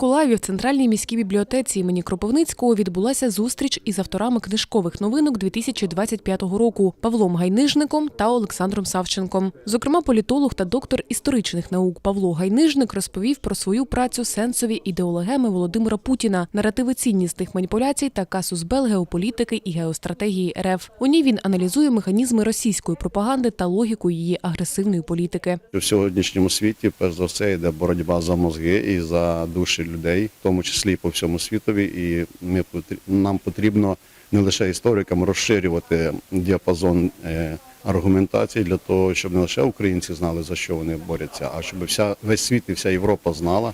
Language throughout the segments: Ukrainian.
Миколаєві в центральній міській бібліотеці імені Кропивницького відбулася зустріч із авторами книжкових новинок 2025 року Павлом Гайнижником та Олександром Савченком. Зокрема, політолог та доктор історичних наук Павло Гайнижник розповів про свою працю сенсові ідеологеми Володимира Путіна, наративи ціннісних маніпуляцій та касус бел геополітики і геостратегії РФ. У ній він аналізує механізми російської пропаганди та логіку її агресивної політики. В сьогоднішньому світі, перш за все, йде боротьба за мозги і за душі людей, в тому числі і по всьому світові. І ми нам потрібно не лише історикам розширювати діапазон е, аргументації для того, щоб не лише українці знали за що вони борються, а щоб вся весь світ і вся Європа знала,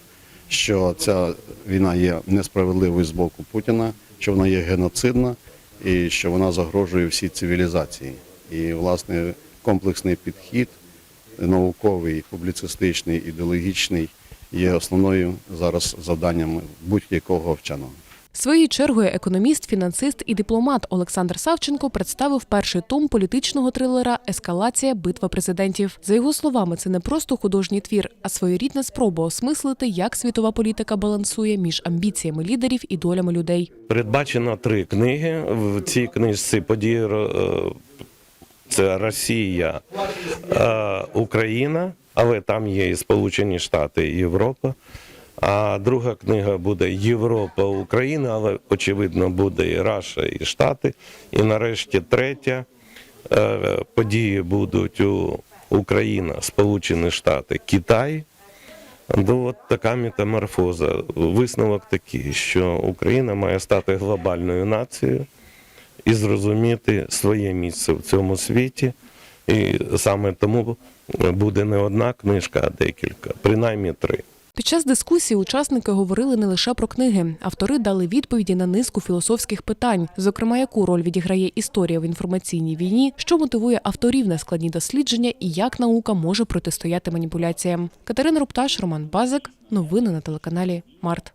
що ця війна є несправедливою з боку Путіна, що вона є геноцидна і що вона загрожує всій цивілізації. І власне комплексний підхід науковий, публіцистичний, ідеологічний є основною зараз завданням будь-якого вченого. Своєю чергою економіст, фінансист і дипломат Олександр Савченко представив перший том політичного трилера Ескалація битва президентів. За його словами, це не просто художній твір, а своєрідна спроба осмислити, як світова політика балансує між амбіціями лідерів і долями людей. Передбачено три книги. В цій книжці події е, це Росія, е, Україна, але там є і Сполучені Штати і Європа. А друга книга буде Європа, Україна, але очевидно буде і Раша, і Штати. І нарешті третя е, події будуть у Україна, Сполучені Штати, Китай. Ну, от така метаморфоза. Висновок такий, що Україна має стати глобальною нацією і зрозуміти своє місце в цьому світі. І саме тому буде не одна книжка, а декілька, принаймні три. Під час дискусії учасники говорили не лише про книги. Автори дали відповіді на низку філософських питань, зокрема, яку роль відіграє історія в інформаційній війні, що мотивує авторів на складні дослідження і як наука може протистояти маніпуляціям. Катерина Рупташ, Роман Базик. Новини на телеканалі Март.